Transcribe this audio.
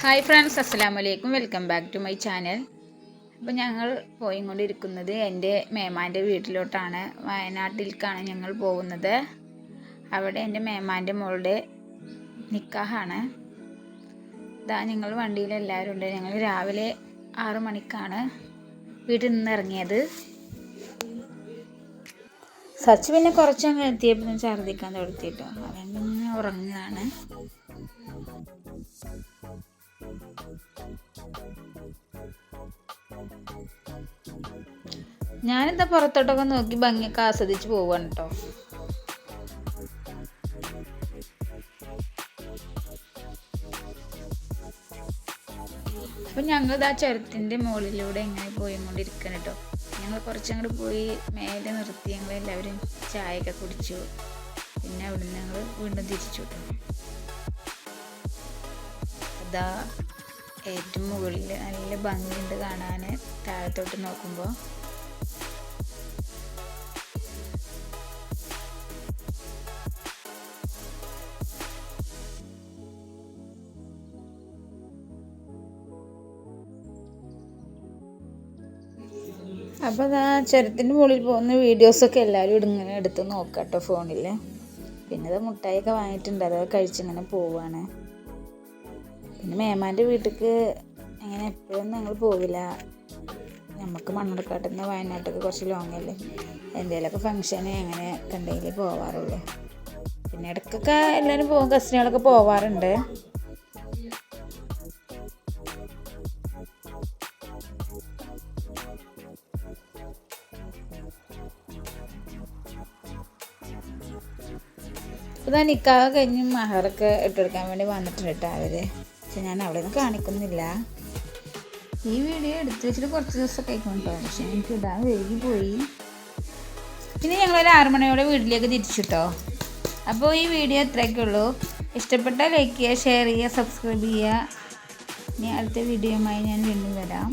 Hi friends അസ്സാം വലൈക്കും welcome back to my channel അപ്പോൾ ഞങ്ങൾ പോയിക്കൊണ്ടിരിക്കുന്നത് എന്റെ മേമാന്റെ വീട്ടിലോട്ടാണ്. വയനാട്ടിലേക്കാണ് ഞങ്ങൾ പോകുന്നത്. അവിടെ എന്റെ മേമാന്റെ മോളുടെ നിക്കാഹാണ്. ഇതാ ഞങ്ങൾ വണ്ടിയിൽ എല്ലാവരും ഉണ്ട്. ഞങ്ങൾ രാവിലെ ആറു മണിക്കാണ് വീട്ടിൽ നിന്ന് ഇറങ്ങിയത്. സച്ച് പിന്നെ കുറച്ചങ്ങ് എത്തിയപ്പോൾ ഛർദ്ദിക്കാൻ തുടത്തിട്ടോ അവൻ പിന്നെ ഉറങ്ങുകയാണ്. ഞാനിതാ പുറത്തോട്ടൊക്കെ നോക്കി ഭംഗിയൊക്കെ ആസ്വദിച്ച് പോവാണ് കേട്ടോ അപ്പം ഞങ്ങൾ ആ ചുരത്തിന്റെ മുകളിലൂടെ ഇങ്ങനെ പോയിക്കൊണ്ടിരിക്കണം കേട്ടോ ഞങ്ങൾ കുറച്ചങ്ങോട്ട് പോയി മേലെ നിർത്തി ഞങ്ങൾ എല്ലാവരും ചായയൊക്കെ കുടിച്ചു. പിന്നെ അവിടുന്ന് ഞങ്ങൾ വീണ്ടും തിരിച്ചു അതാ ഏറ്റവും മുകളിൽ നല്ല ഭംഗിയുണ്ട് കാണാൻ താഴത്തോട്ട് നോക്കുമ്പോൾ അപ്പോൾ അതാ ചുരത്തിന്റെ മുകളിൽ പോകുന്ന വീഡിയോസൊക്കെ എല്ലാവരും ഇങ്ങനെ എടുത്ത് നോക്കാം കേട്ടോ ഫോണിൽ പിന്നെ അത് മുട്ടായിയൊക്കെ വാങ്ങിയിട്ടുണ്ട്. അതൊക്കെ കഴിച്ചിങ്ങനെ പോവാണ്. പിന്നെ മേമാന്റെ വീട്ടിലേക്ക് അങ്ങനെ എപ്പോഴും ഞങ്ങൾ പോവില്ല. നമുക്ക് മണ്ണടക്കാട്ടിൽ നിന്ന് വയനാട്ടിലേക്ക് കുറച്ച് ലോങ് അല്ലേ. എന്തെങ്കിലുമൊക്കെ ഫങ്ഷന് അങ്ങനെ കണ്ടെങ്കിൽ പോവാറുള്ളൂ. പിന്നെ ഇടയ്ക്കൊക്കെ എല്ലാവരും പോകും കസിനുകളൊക്കെ പോവാറുണ്ട്. ഇതാ നിക്കാവ് കഴിഞ്ഞ് മഹറൊക്കെ ഇട്ടെടുക്കാൻ വേണ്ടി വന്നിട്ടുണ്ട് കേട്ടോ അവർ പക്ഷെ ഞാൻ അവിടെ നിന്ന് കാണിക്കുന്നില്ല. ഈ വീഡിയോ എടുത്തു വെച്ചിട്ട് കുറച്ച് ദിവസമൊക്കെ ആയിക്കൊണ്ടോ പക്ഷെ എനിക്ക് ഇടാൻ വൈകി പോയി. പിന്നെ ഞങ്ങളൊരു ആറ് മണിയോടെ വീട്ടിലേക്ക് തിരിച്ചു കേട്ടോ അപ്പോൾ ഈ വീഡിയോ ഇത്രയൊക്കെ ഉള്ളൂ. ഇഷ്ടപ്പെട്ടാൽ ലൈക്ക് ചെയ്യുക ഷെയർ ചെയ്യുക സബ്സ്ക്രൈബ് ചെയ്യുക. ഇനി അടുത്ത വീഡിയോയുമായി ഞാൻ വീണ്ടും വരാം.